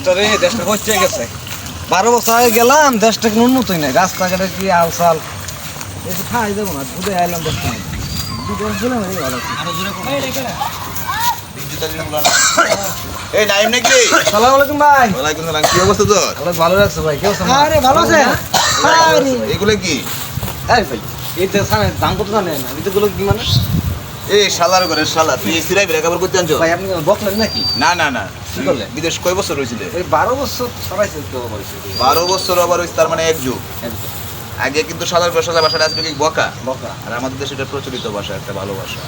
দেশটা রে দেশটা হচ্ছে গেছে। বারো বছর আগে গেলাম দেশটা কোনো উন্নতই নাই। রাস্তাঘাটে কি আলসাল? এসে খাই দেবো না ঘুরে আইলাম দেশটা। এই ভালো আছে। এই নাইম নাকি? সালাম আলাইকুম ভাই। ওয়ালাইকুম সালাম কি অবস্থা তোর? অনেক ভালো লাগছে ভাই কেউ আরে ভালো আছে এগুলো কি? এই ভাই এই তো দাম কত জানেন? না এগুলো কি মানে? এই শালার করে শালা তুই এই সিরাই বেরা কাপড় করতে আনছো? ভাই আপনি বকলেন নাকি? না না না। কি করলে? বিদেশ কয় বছর রয়েছিল ওই বারো বছর সবাইছে তো বলেছে বারো বছর আবার হয়েছে তার মানে এক যুগ। আগে কিন্তু সালার পেশালা ভাষাটা আজকে কি বকা? বকা। আর আমাদের দেশে এটা প্রচলিত ভাষা একটা ভালো ভাষা।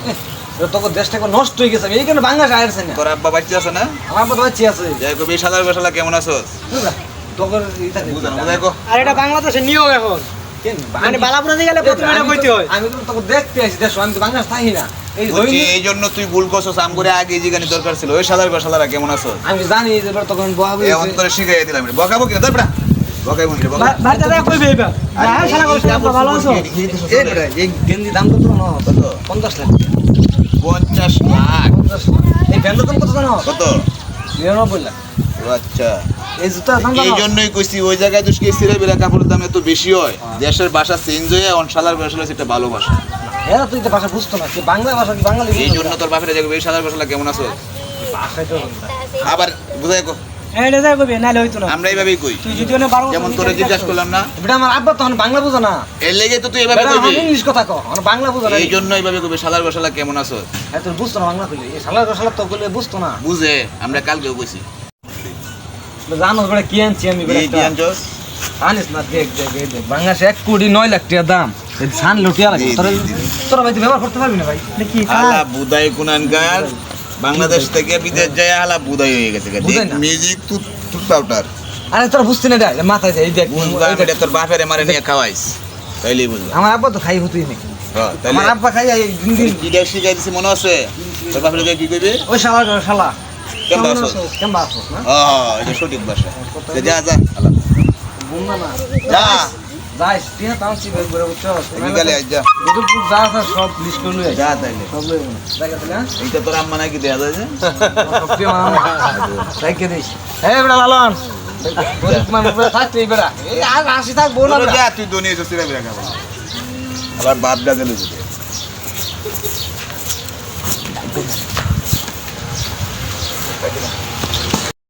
তখন দেশটা এখন নষ্ট হয়ে গেছে এইখানে বাংলা আসছে না। তোর আব্বা বাচ্চা আছে না? আমার তো বাচ্চি আছে। যাই কবি সালার পেশালা কেমন আছো? ইটা বুঝানো কো আর এটা বাংলাদেশের নিয়ম এখন। মানে বালাপুরাতে গেলে প্রথমে এটা কইতে হয়। আমি তো তখন দেখতে আসি দেশ আমি তো বাংলা থাকি না। এই জন্য তুই ভুল করছ আম করে আগে জিগানি দরকার ছিল। ওই সালার পেশালারা কেমন আছো? আমি জানি যে তখন বহাবি এই অন্তরে শিখাই দিলাম বকাবো কিনা? তারপরে ভাই দাদা কইবে এবার হ্যাঁ শালা কইছে তোমরা ভালো আছো? এই বেটা, এই গেঞ্জি দাম কত না কত? পঞ্চাশ লাখ। টাকা। পঞ্চাশ লাখ। এই প্যান্টের দাম কত জানো? কত? নিরানব্বই লাখ। আচ্ছা। এই জন্যই কইছি ওই জায়গায় তুই বেলা কাপড়ের দাম এত বেশি হয় দেশের ভাষা চেঞ্জ হয়ে ভাষা সেটা ভালো ভাষা। এরা তুই তো ভাষা বুঝতো না বাংলা ভাষা কি বাঙালি এই জন্য তোর বাপের জায়গায় এই ভাষা কেমন আছো। আবার বুঝাই কো। হ্যাঁ এটা যা কইবে নালে হইতো না। আমরা এইভাবেই কই। তুই যদি না বারো যেমন তোরে জিজ্ঞাসা করলাম না। বেটা আমার আব্বা তখন বাংলা বোঝে না। এর লেগে তো তুই এভাবে কইবি। ইংলিশ কথা কো আমার বাংলা বোঝে না। এই জন্য এইভাবে কইবি সালার ভাষা কেমন আছো? হ্যাঁ তুই বুঝতো না বাংলা কইলে। এই তো কইলে বুঝতো না। বুঝে আমরা কালকেও কইছি। জানো বেটা কি আনছি আমি একটা? কি আনছস? জানিস না দেখ দেখ দেখ বাংলাদেশে এক কোটি নয় লাখ টাকা দাম। ধান লুটিয়া লাগে। তোরা। তোরা ভাই ব্যবহার করতে পারবি না ভাই? দেখি আলা বুদাই কুনানকার। বাংলাদেশ থেকে বিদেশ যায় আলা বুদাই হয়ে গেছে। Music tooth tooth powder. আরে তোর বুঝতে না দেয় মাথায় যায় এই দেখ। এটা তোর বাপেরে মারে নিয়ে খাওয়াইস। তাইলেই বুঝবা আমার আব্বা তো খাই হতুই নাকি হ্যাঁ, আমার আব্বা খাই দিন দিন। কি দেখ শিখাই মনে আছে? তোর বাপের কি কইবে? ওই শালা শালা। কেমন আছো? কেমন আছো? না হ্যাঁ এটা সঠিক ভাষা। তো যা যা আলা বুঝনা না। যা। যাইস তুই তাও সি বের করে উঠছ। বিকালে আজ যা। দুটো যা আছে সব লিস্ট করে লই যা তাইলে। সব লই দেখা তাহলে এইটা তোর আম্মা নাকি দেয়া যায় যে? সবচেয়ে মামা। রাইকে দিস। এই বেটা লালন। গরিব মানুষ থাকতে এই এই আর আসি থাক বোন তুই দুনিয়া তো সিরা আবার বাপ লইছে